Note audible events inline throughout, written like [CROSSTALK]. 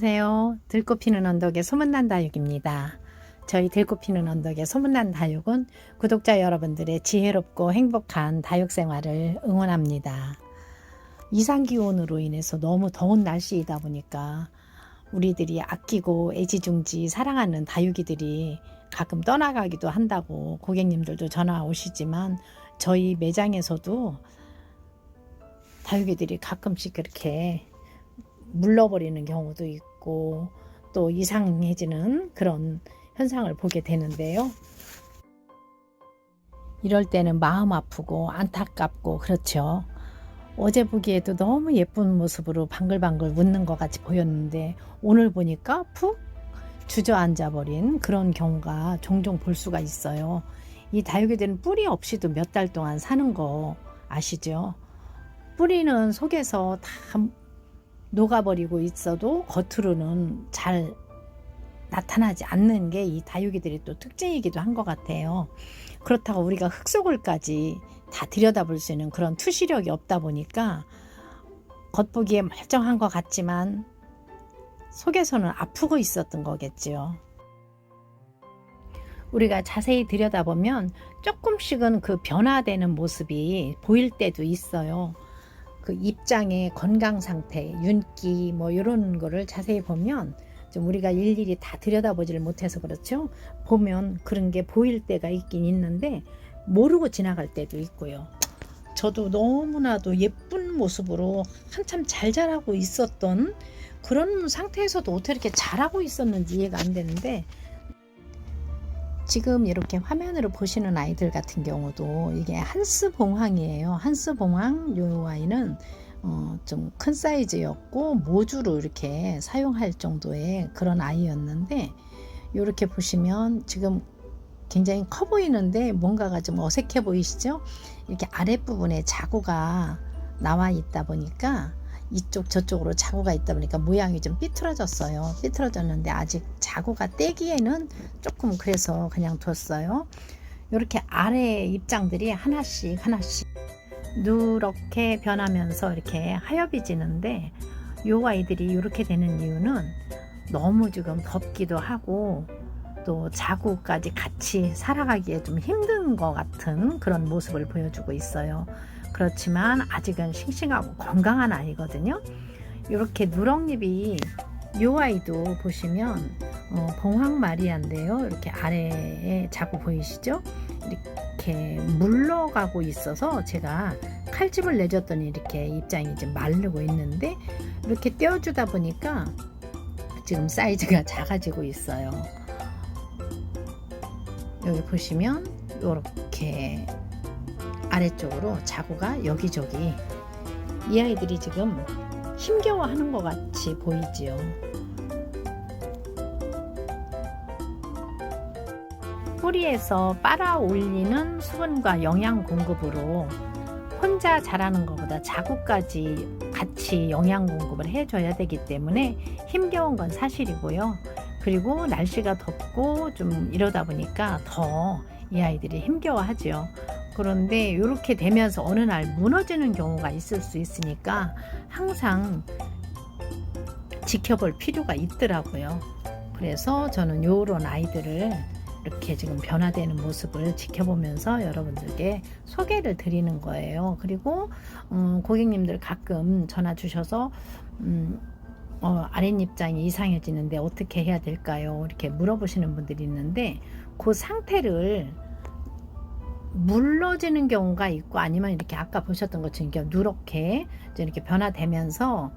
안녕하세요. 들꽃 피는 언덕의 소문난 다육입니다. 저희 들꽃 피는 언덕의 소문난 다육은 구독자 여러분들의 지혜롭고 행복한 다육 생활을 응원합니다. 이상 기온으로 인해서 너무 더운 날씨이다 보니까 우리들이 아끼고 애지중지 사랑하는 다육이들이 가끔 떠나가기도 한다고 고객님들도 전화 오시지만 저희 매장에서도 다육이들이 가끔씩 그렇게 물러버리는 경우도 있고 또 이상해지는 그런 현상을 보게 되는데요. 이럴 때는 마음 아프고 안타깝고 그렇죠. 어제 보기에도 너무 예쁜 모습으로 방글방글 웃는 것 같이 보였는데 오늘 보니까 푹 주저앉아 버린 그런 경우가 종종 볼 수가 있어요. 이 다육이들은 뿌리 없이도 몇 달 동안 사는 거 아시죠? 뿌리는 속에서 다 녹아버리고 있어도 겉으로는 잘 나타나지 않는 게 이 다육이들의 또 특징이기도 한 것 같아요. 그렇다고 우리가 흙속을까지 다 들여다볼 수 있는 그런 투시력이 없다 보니까 겉보기에 멀쩡한 것 같지만 속에서는 아프고 있었던 거겠지요. 우리가 자세히 들여다보면 조금씩은 그 변화되는 모습이 보일 때도 있어요. 그 입장의 건강 상태, 윤기 뭐 이런 거를 자세히 보면 좀 우리가 일일이 다 들여다보지를 못해서 그렇죠. 보면 그런 게 보일 때가 있긴 있는데 모르고 지나갈 때도 있고요. 저도 너무나도 예쁜 모습으로 한참 잘 자라고 있었던 그런 상태에서도 어떻게 이렇게 잘하고 있었는지 이해가 안 되는데 지금 이렇게 화면으로 보시는 아이들 같은 경우도 이게 한스 봉황이에요. 한스 봉황 요 아이는 어, 좀 큰 사이즈였고 모주로 이렇게 사용할 정도의 그런 아이였는데 이렇게 보시면 지금 굉장히 커 보이는데 뭔가가 좀 어색해 보이시죠? 이렇게 아랫부분에 자구가 나와 있다 보니까 이쪽 저쪽으로 자구가 있다 보니까 모양이 좀 삐뚤어졌어요. 삐뚤어졌는데 아직 자구가 떼기에는 조금 그래서 그냥 뒀어요. 이렇게 아래 입장들이 하나씩 하나씩 누렇게 변하면서 이렇게 하엽이지는데 요 아이들이 이렇게 되는 이유는 너무 지금 덥기도 하고 또 자구까지 같이 살아가기에 좀 힘든 것 같은 그런 모습을 보여주고 있어요. 그렇지만 아직은 싱싱하고 건강한 아이거든요. 이렇게 누렁잎이 요 아이도 보시면 어, 봉황 마리아인데요. 이렇게 아래에 자꾸 보이시죠? 이렇게 물러가고 있어서 제가 칼집을 내줬더니 이렇게 입장이 좀 마르고 있는데 이렇게 떼어주다 보니까 지금 사이즈가 [LAUGHS] 작아지고 있어요. 여기 보시면 이렇게 아래쪽으로 자구가 여기저기 이 아이들이 지금 힘겨워하는 것 같이 보이지요. 뿌리에서 빨아 올리는 수분과 영양 공급으로 혼자 자라는 것보다 자구까지 같이 영양 공급을 해줘야 되기 때문에 힘겨운 건 사실이고요. 그리고 날씨가 덥고 좀 이러다 보니까 더 이 아이들이 힘겨워하죠. 그런데 이렇게 되면서 어느 날 무너지는 경우가 있을 수 있으니까 항상 지켜볼 필요가 있더라고요. 그래서 저는 이런 아이들을 이렇게 지금 변화되는 모습을 지켜보면서 여러분들께 소개를 드리는 거예요. 그리고 음, 고객님들 가끔 전화 주셔서 음, 어, 아랫입장이 이상해지는데 어떻게 해야 될까요? 이렇게 물어보시는 분들이 있는데 그 상태를 물러지는 경우가 있고 아니면 이렇게 아까 보셨던 것처럼 누렇게 이렇게 변화되면서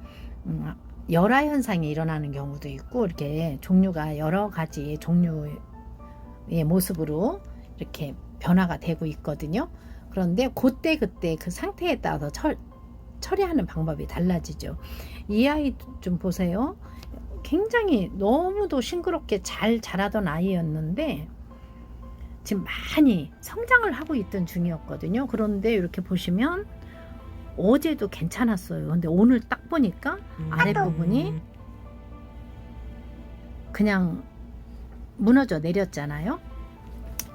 음, 열화 현상이 일어나는 경우도 있고 이렇게 종류가 여러 가지 종류의 모습으로 이렇게 변화가 되고 있거든요. 그런데 그때 그때 그 상태에 따라서 처, 처리하는 방법이 달라지죠. 이 아이 좀 보세요. 굉장히 너무도 싱그럽게 잘 자라던 아이였는데 지금 많이 성장을 하고 있던 중이었거든요. 그런데 이렇게 보시면 어제도 괜찮았어요. 근데 오늘 딱 보니까 아랫부분이 그냥 무너져 내렸잖아요.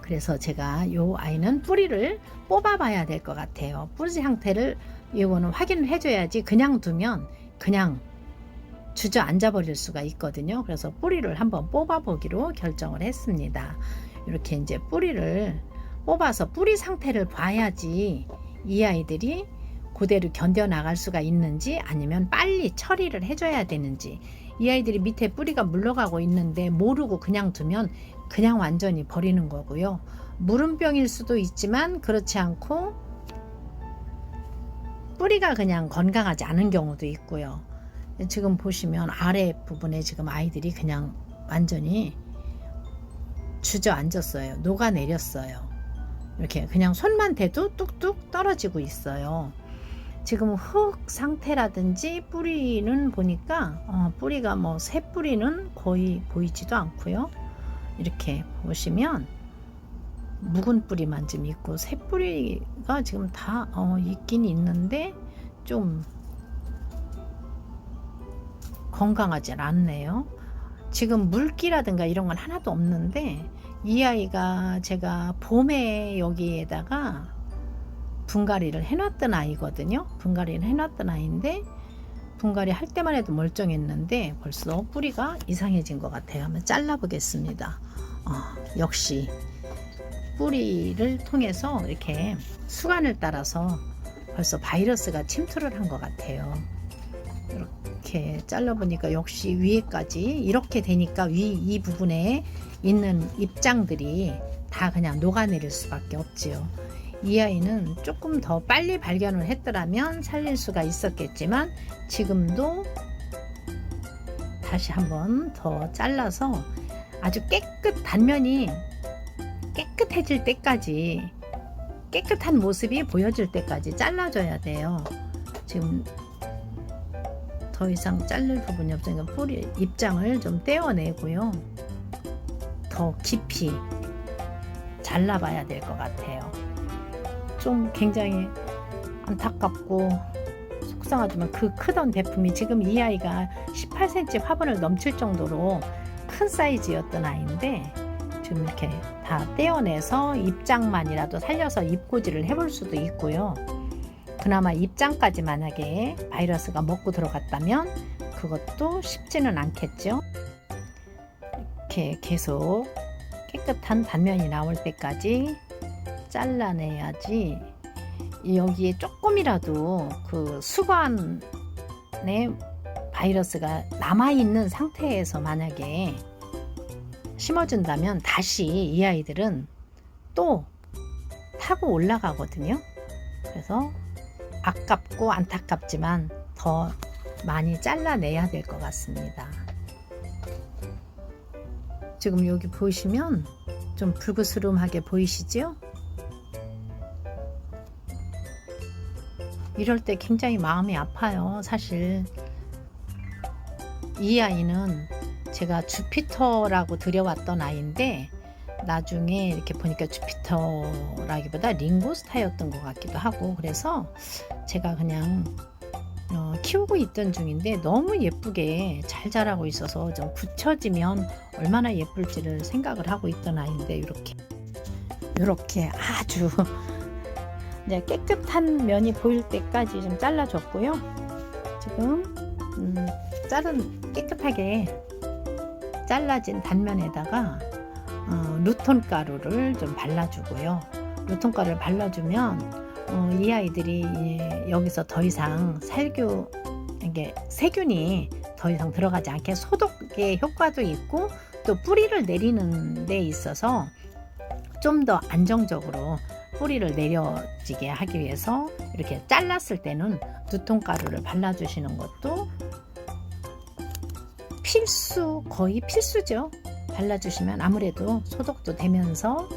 그래서 제가 이 아이는 뿌리를 뽑아봐야 될 것 같아요. 뿌리 상태를 이거는 확인을 해줘야지 그냥 두면 그냥 주저앉아 버릴 수가 있거든요. 그래서 뿌리를 한번 뽑아 보기로 결정을 했습니다. 이렇게 이제 뿌리를 뽑아서 뿌리 상태를 봐야지 이 아이들이 그대로 견뎌 나갈 수가 있는지 아니면 빨리 처리를 해줘야 되는지 이 아이들이 밑에 뿌리가 물러가고 있는데 모르고 그냥 두면 그냥 완전히 버리는 거고요. 물음병일 수도 있지만 그렇지 않고 뿌리가 그냥 건강하지 않은 경우도 있고요. 지금 보시면 아래 부분에 지금 아이들이 그냥 완전히 주저앉았어요. 녹아내렸어요. 이렇게 그냥 손만 대도 뚝뚝 떨어지고 있어요. 지금 흙 상태라든지 뿌리는 보니까 어, 뿌리가 뭐 새 뿌리는 거의 보이지도 않고요. 이렇게 보시면 묵은 뿌리만 좀 있고 새 뿌리가 지금 다 어, 있긴 있는데 좀 건강하지 않네요. 지금 물기라든가 이런 건 하나도 없는데 이 아이가 제가 봄에 여기에다가 분갈이를 해놨던 아이거든요. 분갈이를 해놨던 아이인데 분갈이 할 때만 해도 멀쩡했는데 벌써 뿌리가 이상해진 것 같아요. 한번 잘라보겠습니다. 어, 역시 뿌리를 통해서 이렇게 수간을 따라서 벌써 바이러스가 침투를 한 것 같아요. 이렇게 잘라보니까 역시 위에까지 이렇게 되니까 위 이 부분에 있는 입장들이 다 그냥 녹아내릴 수밖에 없지요. 이 아이는 조금 더 빨리 발견을 했더라면 살릴 수가 있었겠지만 지금도 다시 한번 더 잘라서 아주 깨끗 단면이 깨끗해질 때까지 깨끗한 모습이 보여질 때까지 잘라줘야 돼요. 지금 더 이상 자를 부분이 없으니까 뿌리 입장을 좀 떼어내고요. 더 깊이 잘라봐야 될 것 같아요. 좀 굉장히 안타깝고 속상하지만 그 크던 대품이 지금 이 아이가 18cm 화분을 넘칠 정도로 큰 사이즈였던 아이인데 지금 이렇게 다 떼어내서 입장만이라도 살려서 입고지를 해볼 수도 있고요. 그나마 입장까지 만약에 바이러스가 먹고 들어갔다면 그것도 쉽지는 않겠죠. 이렇게 계속 깨끗한 단면이 나올 때까지 잘라내야지 여기에 조금이라도 그 수관에 바이러스가 남아있는 상태에서 만약에 심어준다면 다시 이 아이들은 또 타고 올라가거든요. 그래서 아깝고 안타깝지만 더 많이 잘라내야 될 것 같습니다. 지금 여기 보시면 좀 불그스름하게 보이시죠? 이럴 때 굉장히 마음이 아파요. 사실 이 아이는 제가 주피터라고 들여왔던 아이인데 나중에 이렇게 보니까 주피터라기보다 링고스타였던 것 같기도 하고 그래서 제가 그냥 어, 키우고 있던 중인데 너무 예쁘게 잘 자라고 있어서 좀 굳혀지면 얼마나 예쁠지를 생각을 하고 있던 아이인데 이렇게 이렇게 아주 [LAUGHS] 이제 깨끗한 면이 보일 때까지 좀 잘라줬고요. 지금 음, 자른 깨끗하게 잘라진 단면에다가 어, 루톤 가루를 좀 발라주고요. 루톤 가루를 발라주면 어, 이 아이들이 여기서 더 이상 살균 이게 세균이 더 이상 들어가지 않게 소독의 효과도 있고 또 뿌리를 내리는 데 있어서 좀 더 안정적으로 뿌리를 내려지게 하기 위해서 이렇게 잘랐을 때는 두통 가루를 발라주시는 것도 필수 거의 필수죠. 발라주시면 아무래도 소독도 되면서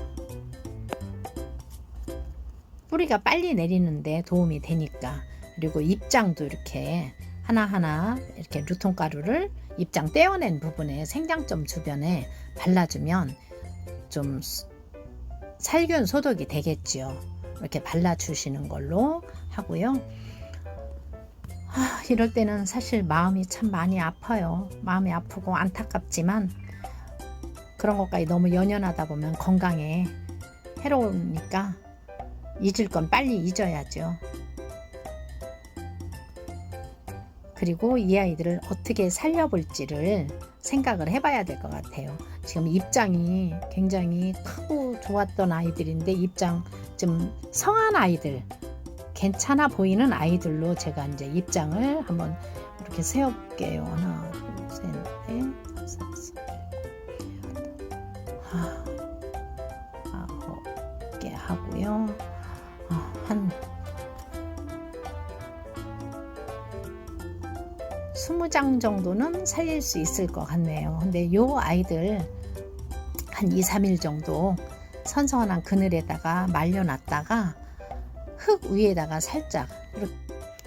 뿌리가 빨리 내리는데 도움이 되니까 그리고 입장도 이렇게 하나하나 이렇게 루톤 가루를 입장 떼어낸 부분에 생장점 주변에 발라주면 좀 살균 소독이 되겠지요. 이렇게 발라주시는 걸로 하고요. 아, 이럴 때는 사실 마음이 참 많이 아파요. 마음이 아프고 안타깝지만 그런 것까지 너무 연연하다 보면 건강에 해로우니까 잊을 건 빨리 잊어야죠. 그리고 이 아이들을 어떻게 살려볼지를 생각을 해봐야 될 것 같아요. 지금 입장이 굉장히 크고 좋았던 아이들인데 입장 좀 성한 아이들 괜찮아 보이는 아이들로 제가 이제 입장을 한번 이렇게 세워볼게요. 하나, 둘, 셋, 넷, 다섯, 여섯, 일곱, 아, 아홉 개 하고요. 아, 한 스무 장 정도는 살릴 수 있을 것 같네요. 근데 요 아이들 한 2, 3일 정도 선선한 그늘에다가 말려놨다가 흙 위에다가 살짝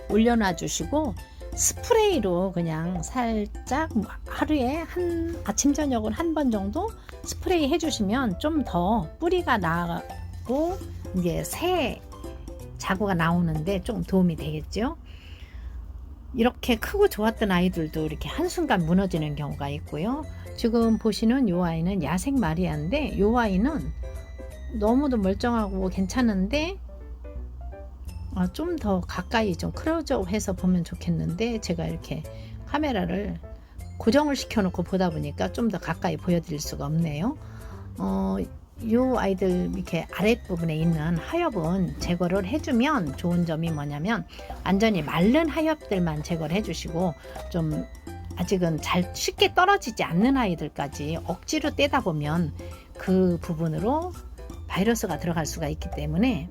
올려놔 주시고 스프레이로 그냥 살짝 하루에 한 아침 저녁을 한 번 정도 스프레이 해주시면 좀 더 뿌리가 나고 이게 새 자구가 나오는데 좀 도움이 되겠죠. 이렇게 크고 좋았던 아이들도 이렇게 한순간 무너지는 경우가 있고요. 지금 보시는 이 아이는 야생 마리아인데 이 아이는 너무도 멀쩡하고 괜찮은데 아, 좀더 가까이 좀 클로즈업 해서 보면 좋겠는데 제가 이렇게 카메라를 고정을 시켜놓고 보다 보니까 좀 더 가까이 보여드릴 수가 없네요. 어, 이 아이들 이렇게 아랫부분에 있는 하엽은 제거를 해주면 좋은 점이 뭐냐면 완전히 마른 하엽들만 제거를 해주시고 좀 아직은 잘 쉽게 떨어지지 않는 아이들까지 억지로 떼다 보면 그 부분으로 바이러스가 들어갈 수가 있기 때문에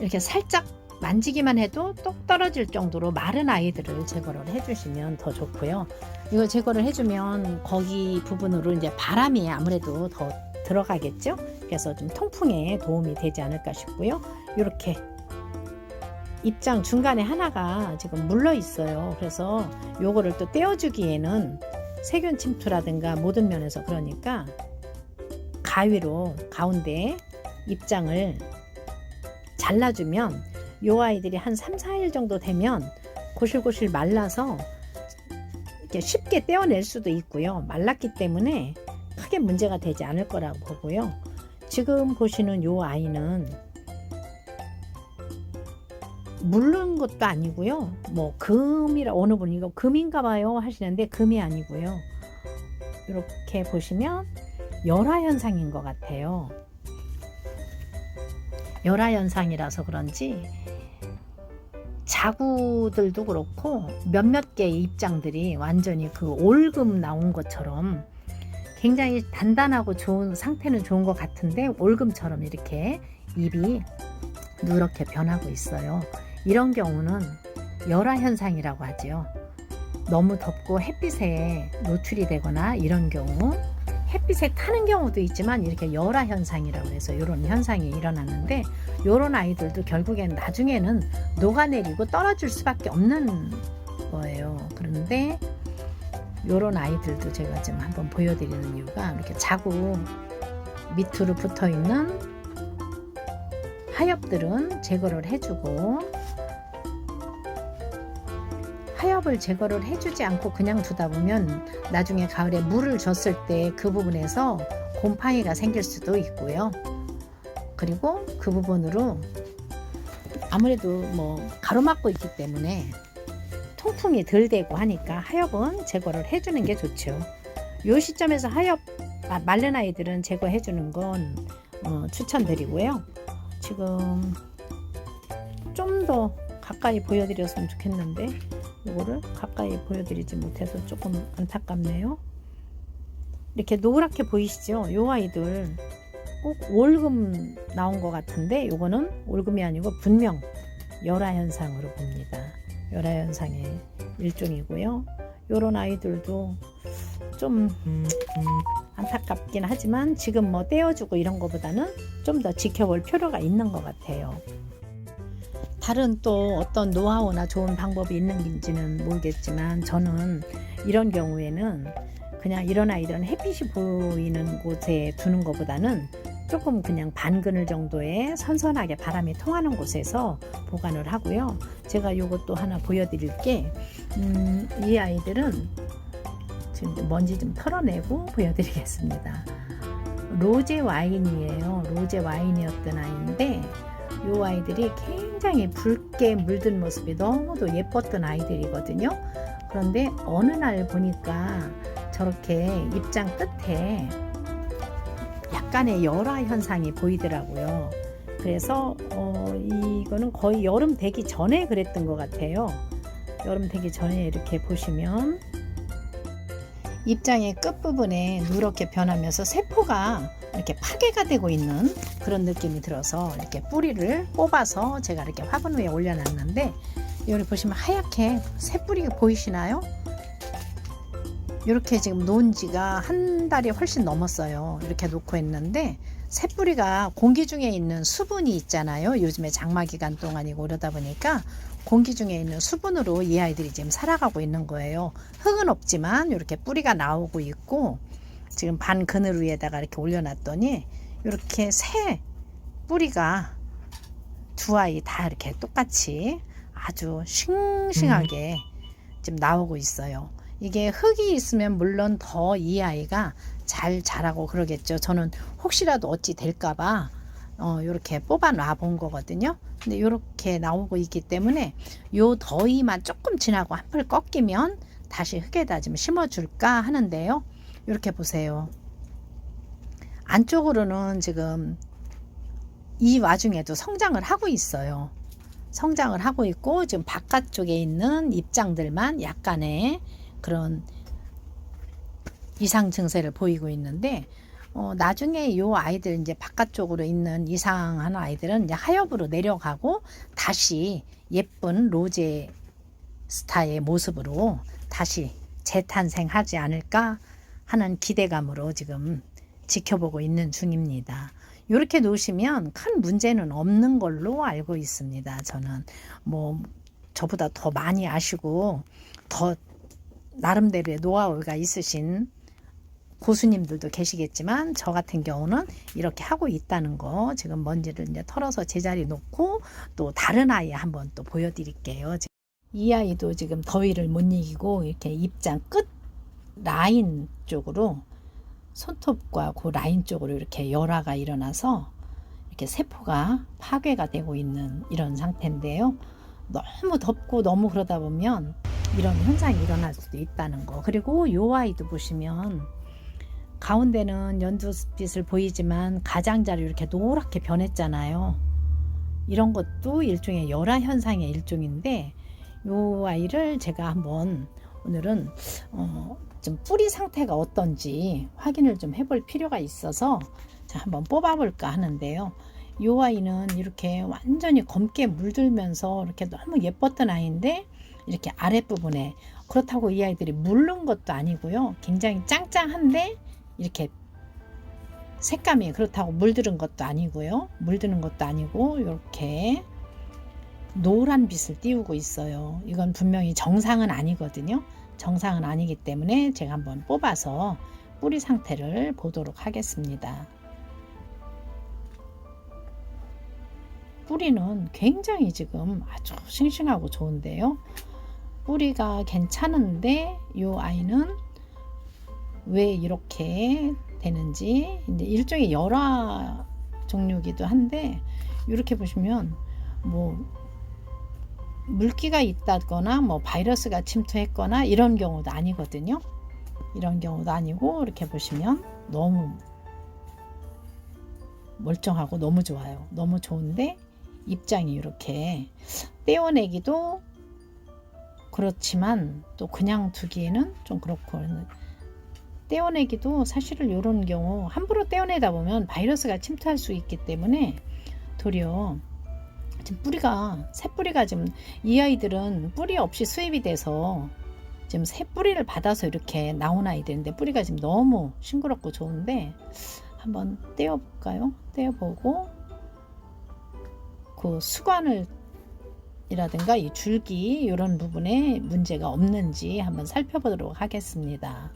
이렇게 살짝 만지기만 해도 똑 떨어질 정도로 마른 아이들을 제거를 해주시면 더 좋고요. 이거 제거를 해주면 거기 부분으로 이제 바람이 아무래도 더 들어가겠죠. 그래서 좀 통풍에 도움이 되지 않을까 싶고요. 이렇게 입장 중간에 하나가 지금 물러 있어요. 그래서 요거를 또 떼어주기에는 세균 침투라든가 모든 면에서 그러니까 가위로 가운데 입장을 잘라주면 요 아이들이 한 3, 4일 정도 되면 고실고실 말라서 이렇게 쉽게 떼어낼 수도 있고요. 말랐기 때문에 크게 문제가 되지 않을 거라고 보고요. 지금 보시는 요 아이는 물른 것도 아니고요. 뭐 금이라 어느 분이 이거 금인가 봐요 하시는데 금이 아니고요. 이렇게 보시면 열화 현상인 것 같아요. 열화 현상이라서 그런지 자구들도 그렇고 몇몇 개의 입장들이 완전히 그 올금 나온 것처럼 굉장히 단단하고 좋은 상태는 좋은 것 같은데 올금처럼 이렇게 입이 누렇게 변하고 있어요. 이런 경우는 열화 현상이라고 하지요. 너무 덥고 햇빛에 노출이 되거나 이런 경우 햇빛에 타는 경우도 있지만 이렇게 열화 현상이라고 해서 이런 현상이 일어나는데 이런 아이들도 결국엔 나중에는 녹아내리고 떨어질 수밖에 없는 거예요. 그런데 이런 아이들도 제가 지금 한번 보여드리는 이유가 이렇게 자구 밑으로 붙어 있는 하엽들은 제거를 해주고 하엽을 제거를 해주지 않고 그냥 두다 보면 나중에 가을에 물을 줬을 때 그 부분에서 곰팡이가 생길 수도 있고요. 그리고 그 부분으로 아무래도 뭐 가로막고 있기 때문에 통풍이 덜 되고 하니까 하엽은 제거를 해주는 게 좋죠. 이 시점에서 하엽 아, 마른 아이들은 제거해 주는 건 어, 추천드리고요. 지금 좀 더 가까이 보여드렸으면 좋겠는데 이거를 가까이 보여드리지 못해서 조금 안타깝네요. 이렇게 노랗게 보이시죠? 이 아이들 꼭 올금 나온 것 같은데 이거는 올금이 아니고 분명 열화 현상으로 봅니다. 열화 현상의 일종이고요. 이런 아이들도 좀 안타깝긴 하지만 지금 뭐 떼어주고 이런 것보다는 좀 더 지켜볼 필요가 있는 것 같아요. 다른 또 어떤 노하우나 좋은 방법이 있는지는 모르겠지만 저는 이런 경우에는 그냥 이런 아이들은 햇빛이 보이는 곳에 두는 것보다는 조금 그냥 반 그늘 정도의 선선하게 바람이 통하는 곳에서 보관을 하고요. 제가 이것도 하나 보여드릴 게, 음, 이 아이들은 지금 먼지 좀 털어내고 보여드리겠습니다. 로제 와인이에요. 로제 와인이었던 아이인데, 이 아이들이 굉장히 붉게 물든 모습이 너무도 예뻤던 아이들이거든요. 그런데 어느 날 보니까 저렇게 입장 끝에 약간의 열화 현상이 보이더라고요. 그래서 어, 이거는 거의 여름 되기 전에 그랬던 것 같아요. 여름 되기 전에 이렇게 보시면 입장의 끝부분에 누렇게 변하면서 세포가 이렇게 파괴가 되고 있는 그런 느낌이 들어서 이렇게 뿌리를 뽑아서 제가 이렇게 화분 위에 올려놨는데 여기 보시면 하얗게 새 뿌리 보이시나요? 이렇게 지금 놓은 지가 한 달이 훨씬 넘었어요. 이렇게 놓고 있는데 새뿌리가 공기 중에 있는 수분이 있잖아요. 요즘에 장마 기간 동안이고 그러다 보니까 공기 중에 있는 수분으로 이 아이들이 지금 살아가고 있는 거예요. 흙은 없지만 이렇게 뿌리가 나오고 있고 지금 반 그늘 위에다가 이렇게 올려놨더니 이렇게 새 뿌리가 두 아이 다 이렇게 똑같이 아주 싱싱하게 지금 나오고 있어요. 이게 흙이 있으면 물론 더 이 아이가 잘 자라고 그러겠죠. 저는 혹시라도 어찌 될까봐 어, 이렇게 뽑아 놔 본 거거든요. 근데 이렇게 나오고 있기 때문에 요 더위만 조금 지나고 한풀 꺾이면 다시 흙에다 좀 심어줄까 하는데요. 이렇게 보세요. 안쪽으로는 지금 이 와중에도 성장을 하고 있어요. 성장을 하고 있고 지금 바깥쪽에 있는 입장들만 약간의 그런 이상 증세를 보이고 있는데 어, 나중에 요 아이들 이제 바깥쪽으로 있는 이상한 아이들은 이제 하엽으로 내려가고 다시 예쁜 로제 스타의 모습으로 다시 재탄생하지 않을까 하는 기대감으로 지금 지켜보고 있는 중입니다. 이렇게 놓으시면 큰 문제는 없는 걸로 알고 있습니다. 저는 뭐 저보다 더 많이 아시고 더 나름대로의 노하우가 있으신 고수님들도 계시겠지만 저 같은 경우는 이렇게 하고 있다는 거 지금 먼지를 이제 털어서 제자리 놓고 또 다른 아이 한번 또 보여드릴게요. 이 아이도 지금 더위를 못 이기고 이렇게 입장 끝 라인 쪽으로 손톱과 그 라인 쪽으로 이렇게 열화가 일어나서 이렇게 세포가 파괴가 되고 있는 이런 상태인데요. 너무 덥고 너무 그러다 보면 이런 현상이 일어날 수도 있다는 거. 그리고 요 아이도 보시면 가운데는 연두빛을 보이지만 가장자리 이렇게 노랗게 변했잖아요. 이런 것도 일종의 열화 현상의 일종인데 요 아이를 제가 한번 오늘은 어, 좀 뿌리 상태가 어떤지 확인을 좀 해볼 필요가 있어서 자, 한번 뽑아볼까 하는데요. 이 아이는 이렇게 완전히 검게 물들면서 이렇게 너무 예뻤던 아이인데 이렇게 아랫부분에 그렇다고 이 아이들이 물른 것도 아니고요. 굉장히 짱짱한데 이렇게 색감이 그렇다고 물들은 것도 아니고요. 물드는 것도 아니고 이렇게 노란 빛을 띄우고 있어요. 이건 분명히 정상은 아니거든요. 정상은 아니기 때문에 제가 한번 뽑아서 뿌리 상태를 보도록 하겠습니다. 뿌리는 굉장히 지금 아주 싱싱하고 좋은데요. 뿌리가 괜찮은데 이 아이는 왜 이렇게 되는지 이제 일종의 열화 종류기도 한데 이렇게 보시면 뭐 물기가 있다거나 뭐 바이러스가 침투했거나 이런 경우도 아니거든요. 이런 경우도 아니고 이렇게 보시면 너무 멀쩡하고 너무 좋아요. 너무 좋은데 입장이 이렇게 떼어내기도 그렇지만 또 그냥 두기에는 좀 그렇고 떼어내기도 사실은 이런 경우 함부로 떼어내다 보면 바이러스가 침투할 수 있기 때문에 도리어 지금 뿌리가 새 뿌리가 지금 이 아이들은 뿌리 없이 수입이 돼서 지금 새 뿌리를 받아서 이렇게 나온 아이들인데 뿌리가 지금 너무 싱그럽고 좋은데 한번 떼어 볼까요? 떼어 보고 그 수관을 이라든가 이 줄기 이런 부분에 문제가 없는지 한번 살펴보도록 하겠습니다.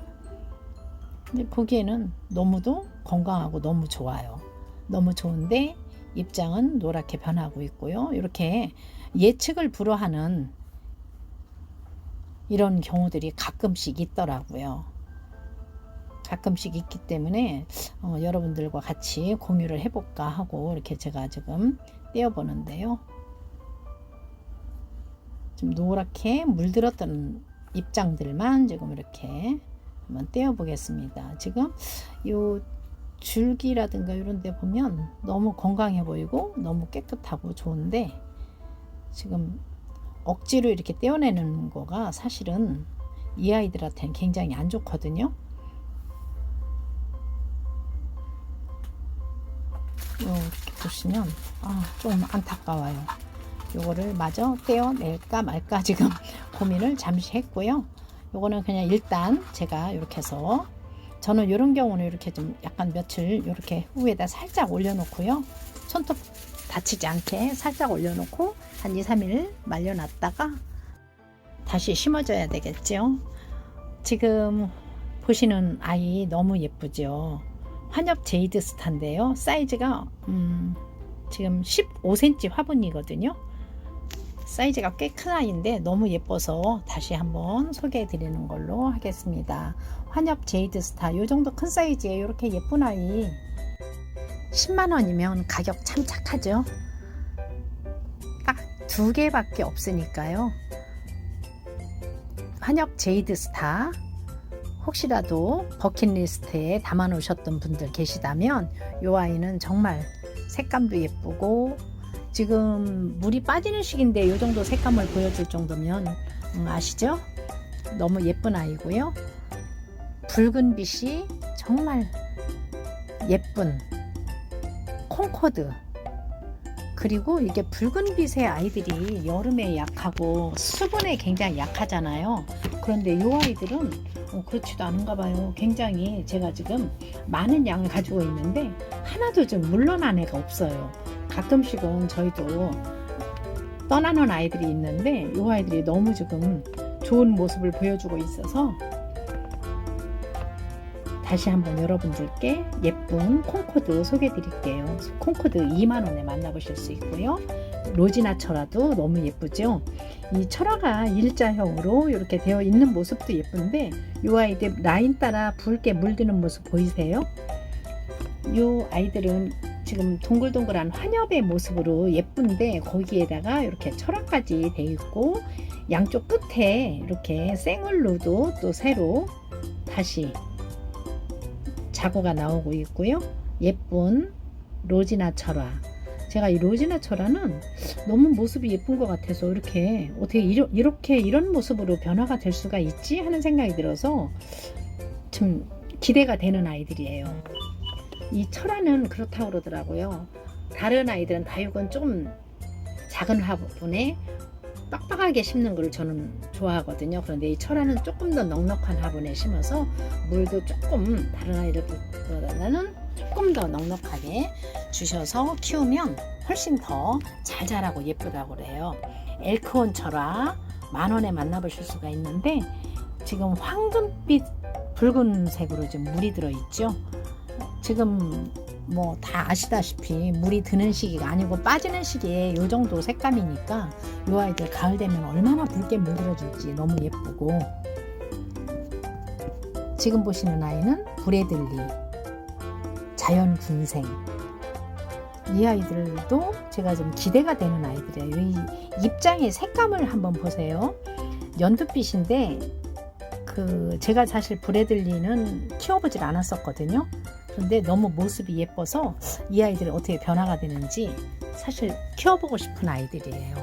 근데 보기에는 너무도 건강하고 너무 좋아요. 너무 좋은데 입장은 노랗게 변하고 있고요. 이렇게 예측을 불허하는 이런 경우들이 가끔씩 있더라고요. 가끔씩 있기 때문에 어, 여러분들과 같이 공유를 해볼까 하고 이렇게 제가 지금 떼어보는데요. 좀 노랗게 물들었던 입장들만 지금 이렇게 한번 떼어 보겠습니다. 지금 요 줄기라든가 이런 데 보면 너무 건강해 보이고 너무 깨끗하고 좋은데 지금 억지로 이렇게 떼어내는 거가 사실은 이 아이들한테는 굉장히 안 좋거든요. 이렇게 보시면 아, 좀 안타까워요. 요거를 마저 떼어낼까 말까 지금 [LAUGHS] 고민을 잠시 했고요. 요거는 그냥 일단 제가 이렇게 해서 저는 이런 경우는 이렇게 좀 약간 며칠 이렇게 후에다 살짝 올려놓고요. 손톱 다치지 않게 살짝 올려놓고 한 2, 3일 말려놨다가 다시 심어줘야 되겠죠. 지금 보시는 아이 너무 예쁘죠. 환엽 제이드 스타인데요. 사이즈가 음, 지금 15cm 화분이거든요. 사이즈가 꽤 큰 아이인데 너무 예뻐서 다시 한번 소개해 드리는 걸로 하겠습니다. 환엽 제이드 스타 요 정도 큰 사이즈에 이렇게 예쁜 아이 10만 원이면 가격 참 착하죠. 딱 두 개밖에 없으니까요. 환엽 제이드 스타 혹시라도 버킷리스트에 담아 놓으셨던 분들 계시다면 이 아이는 정말 색감도 예쁘고 지금 물이 빠지는 시기인데 이 정도 색감을 보여줄 정도면 음, 아시죠? 너무 예쁜 아이고요. 붉은 빛이 정말 예쁜 콩코드 그리고 이게 붉은 빛의 아이들이 여름에 약하고 수분에 굉장히 약하잖아요. 그런데 이 아이들은 어, 그렇지도 않은가 봐요. 굉장히 제가 지금 많은 양을 가지고 있는데 하나도 좀 물러난 애가 없어요. 가끔씩은 저희도 떠나는 아이들이 있는데 이 아이들이 너무 지금 좋은 모습을 보여주고 있어서 다시 한번 여러분들께 예쁜 콩코드 소개해 드릴게요. 콩코드 2만원에 만나보실 수 있고요. 로지나 철화도 너무 예쁘죠? 이 철화가 일자형으로 이렇게 되어 있는 모습도 예쁜데 이 아이들 라인 따라 붉게 물드는 모습 보이세요? 이 아이들은 지금 동글동글한 환엽의 모습으로 예쁜데 거기에다가 이렇게 철화까지 되어 있고 양쪽 끝에 이렇게 생얼로도 또 새로 다시 자고가 나오고 있고요. 예쁜 로지나 철화. 제가 이 로지나 철화는 너무 모습이 예쁜 것 같아서 이렇게 어떻게 이러, 이렇게 이런 모습으로 변화가 될 수가 있지 하는 생각이 들어서 좀 기대가 되는 아이들이에요. 이 철화는 그렇다고 그러더라고요. 다른 아이들은 다육은 좀 작은 화분에 빡빡하게 심는 걸 저는 좋아하거든요. 그런데 이 철화는 조금 더 넉넉한 화분에 심어서 물도 조금 다른 아이들보다는 조금 더 넉넉하게 주셔서 키우면 훨씬 더 잘 자라고 예쁘다고 그래요. 엘크온 철화 만 원에 만나보실 수가 있는데 지금 황금빛 붉은색으로 지금 물이 들어 있죠. 지금 뭐 다 아시다시피 물이 드는 시기가 아니고 빠지는 시기에 이 정도 색감이니까 이 아이들 가을 되면 얼마나 붉게 물들어줄지 너무 예쁘고 지금 보시는 아이는 브레들리 자연 군생 이 아이들도 제가 좀 기대가 되는 아이들이에요. 이 입장의 색감을 한번 보세요. 연두빛인데 그 제가 사실 브레들리는 키워보질 않았었거든요. 그런데 너무 모습이 예뻐서 이 아이들이 어떻게 변화가 되는지 사실 키워보고 싶은 아이들이에요.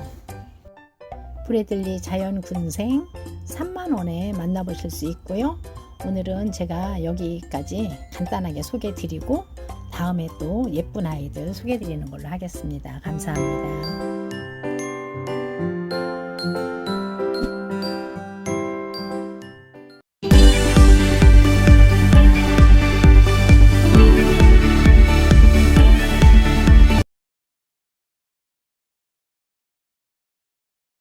브레들리 자연 군생 3만 원에 만나보실 수 있고요. 오늘은 제가 여기까지 간단하게 소개해 드리고 다음에 또 예쁜 아이들 소개해 드리는 걸로 하겠습니다. 감사합니다.